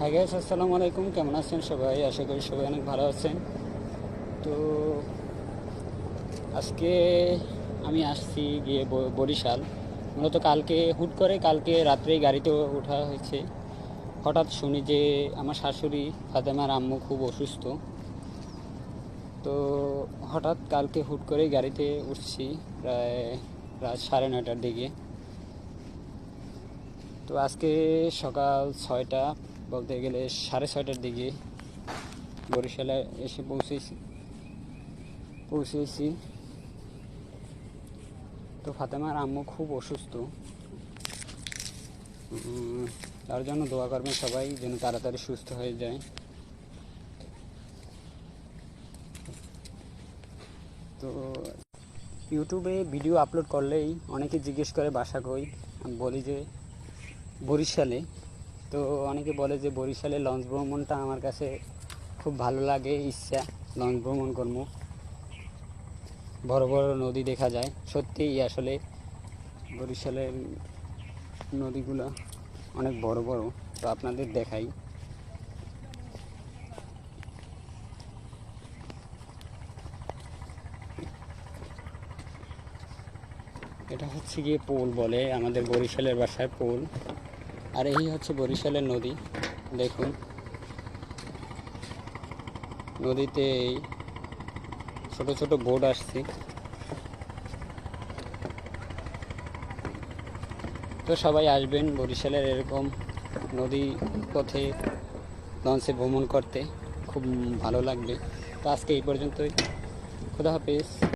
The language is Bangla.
হাই গাইস আসসালামু আলাইকুম কেমন আছেন সবাই? আশা করি সবাই অনেক ভালো আছেন। তো আজকে আমি আসছি গিয়ে বরিশাল। মূলত কালকে, হুট করে কালকে রাত্রেই গাড়িতে ওঠা হয়েছে। হঠাৎ শুনি যে আমার শাশুড়ি ফাতেমার আম্মু খুব অসুস্থ। তো হঠাৎ কালকে হুট করে গাড়িতে উঠছি প্রায়, রাত সাড়ে নয়টার দিকে। তো আজকে সকাল ছয়টা বলতে গেলে সাড়ে ছয়টার দিকে বরিশালে এসে পৌঁছেছি। পৌঁছেছি। তো ফাতেমার আম্মু খুব অসুস্থ। তার জন্য দোয়া করবেন সবাই যেন তাড়াতাড়ি সুস্থ হয়ে যায়। তো ইউটিউবে ভিডিও আপলোড করলেই অনেকে জিজ্ঞেস করে বাসা কই আমি বলি যে বরিশালে তো অনেকে বলে যে বরিশালে লঞ্চ ভ্রমণটা আমার কাছে খুব ভালো লাগে, ইচ্ছা। লঞ্চ ভ্রমণ করব। বড় বড় নদী দেখা যায়। সত্যিই আসলে বরিশালের নদীগুলো অনেক বড় বড়। তো আপনাদের দেখাই। এটা হচ্ছে গিয়ে পোল বলে আমাদের বরিশালের বাসায় পোল। আর এই হচ্ছে বরিশালের নদী, দেখুন। নদীতে এই ছোট ছোট বোট আসছে। তো সবাই আসবেন বরিশালের এরকম নদী পথে, লঞ্চে ভ্রমণ করতে। খুব ভালো লাগবে। তো আজকে এই পর্যন্তই। খুদা হাফেজ।